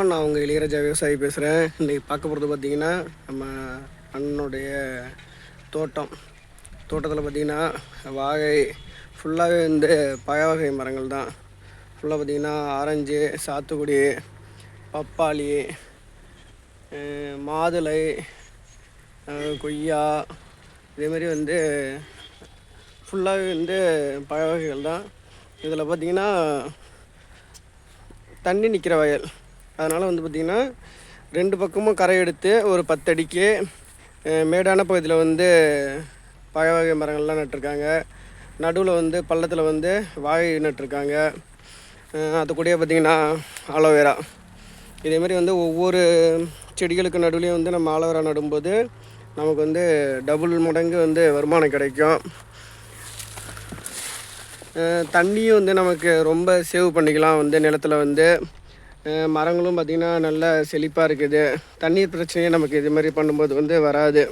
நான் உங்கள் இளையராஜா விவசாயி பேசுகிறேன் இன்றைக்கி பார்க்க போகிறது பார்த்திங்கன்னா நம்ம அண்ணனுடைய தோட்டம். தோட்டத்தில் பார்த்திங்கன்னா வாகை ஃபுல்லாகவே வந்து பழ வகை மரங்கள் தான். ஃபுல்லாக பார்த்திங்கன்னா ஆரஞ்சு சாத்துக்குடி பப்பாளி மாதுளை கொய்யா இதேமாரி வந்து ஃபுல்லாகவே வந்து பழ வகைகள் தான். இதில் பார்த்தீங்கன்னா தண்ணி நிற்கிற வயல். அதனால் வந்து பார்த்திங்கன்னா ரெண்டு பக்கமும் கரை எடுத்து ஒரு பத்தடிக்கு மேடான பகுதியில் வந்து பழ வகை மரங்கள்லாம் நட்டிருக்காங்க. நடுவில் வந்து பள்ளத்தில் வந்து வாழை நட்டிருக்காங்க. அது கூடயே பார்த்திங்கன்னா ஆலோவேரா இதேமாரி வந்து ஒவ்வொரு செடிகளுக்கு நடுவுலையும் வந்து நம்ம ஆலோவேரா நடும்போது நமக்கு வந்து டபுள் மடங்கு வந்து வருமானம் கிடைக்கும். தண்ணியும் வந்து நமக்கு ரொம்ப சேவ் பண்ணிக்கலாம் வந்து நிலத்தில் வந்து. மரங்களும் பார்த்திங்கன்னா நல்ல செழிப்பாக இருக்குது. தண்ணீர் பிரச்சனையே நமக்கு இது மாதிரி பண்ணும்போது வந்து வராது.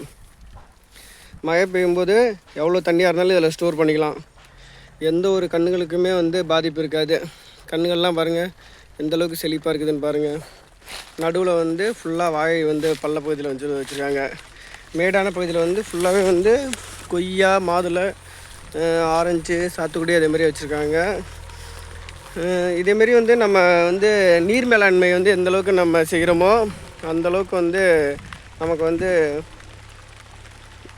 மழை பெய்யும்போது எவ்வளோ தண்ணியாக இருந்தாலும் இதில் ஸ்டோர் பண்ணிக்கலாம். எந்த ஒரு கண்ணுகளுக்குமே வந்து பாதிப்பு இருக்காது. கண்ணுகள்லாம் பாருங்கள் எந்த அளவுக்கு செழிப்பாக இருக்குதுன்னு பாருங்கள் நடுவில் வந்து ஃபுல்லாக வாழை வந்து பள்ள பகுதியில் வச்சு வச்சுருக்காங்க. மேடான பகுதியில் வந்து ஃபுல்லாகவே வந்து கொய்யா மாதுளை ஆரஞ்சு சாத்துக்குடி அதே மாதிரி வச்சுருக்காங்க. இதேமாரி வந்து நம்ம வந்து நீர் மேலாண்மை வந்து எந்தளவுக்கு நம்ம செய்கிறோமோ அந்தளவுக்கு வந்து நமக்கு வந்து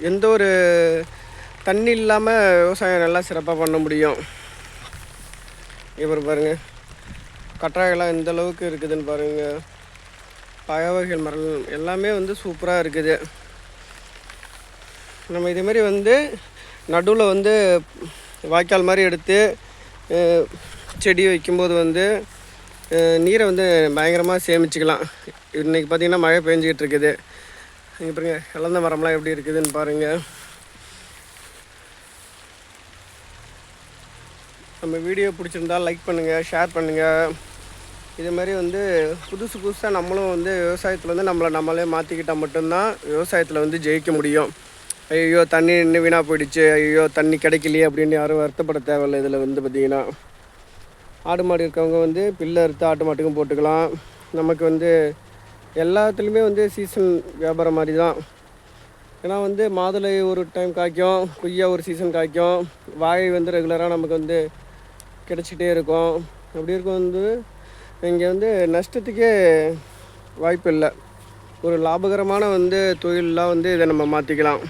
எந்த ஒரு தண்ணி இல்லாமல் விவசாயம் நல்லா சிறப்பாக பண்ண முடியும். இவர் பாருங்கள் கற்றாழைலாம் எந்த அளவுக்கு இருக்குதுன்னு பாருங்கள் பழ வகைகள் மரம் எல்லாமே வந்து சூப்பராக இருக்குது. நம்ம இதேமாரி வந்து நடுவில் வந்து வாய்க்கால் மாதிரி எடுத்து செடி வைக்கும்போது வந்து நீரை வந்து பயங்கரமாக சேமிச்சுக்கலாம். இன்றைக்கி பார்த்திங்கன்னா மழை பெஞ்சிக்கிட்டு இருக்குது. இங்கே பாருங்க இழந்த மரம்லாம் எப்படி இருக்குதுன்னு பாருங்கள் நம்ம வீடியோ பிடிச்சிருந்தா லைக் பண்ணுங்கள் ஷேர் பண்ணுங்கள் இது மாதிரி வந்து புதுசு புதுசாக நம்மளும் வந்து விவசாயத்தில் வந்து நம்மளை நம்மளே மாற்றிக்கிட்டால் மட்டும்தான் விவசாயத்தில் வந்து ஜெயிக்க முடியும். ஐயோ தண்ணி நின்று வீணாக போயிடுச்சு. ஐயோ தண்ணி கிடைக்கலையே அப்படின்னு யாரும் வருத்தப்பட தேவையில்லை இதில் வந்து பார்த்திங்கன்னா ஆடு மாடு இருக்கவங்க வந்து பில்லு அறுத்து ஆட்டு மாட்டுக்கும் போட்டுக்கலாம். நமக்கு வந்து எல்லாத்துலேயுமே வந்து சீசன் வியாபாரம் மாதிரி தான். ஏன்னா வந்து மாதுளை ஒரு டைம் காய்க்கும் கொய்யா ஒரு சீசன் காய்க்கும். வாழை வந்து ரெகுலராக நமக்கு வந்து கிடச்சிட்டே இருக்கும். அப்படி இருக்கும் வந்து இங்கே வந்து நஷ்டத்துக்கே வாய்ப்பு இல்லை. ஒரு லாபகரமான வந்து தொழிலெலாம் வந்து இதை நம்ம மாற்றிக்கலாம்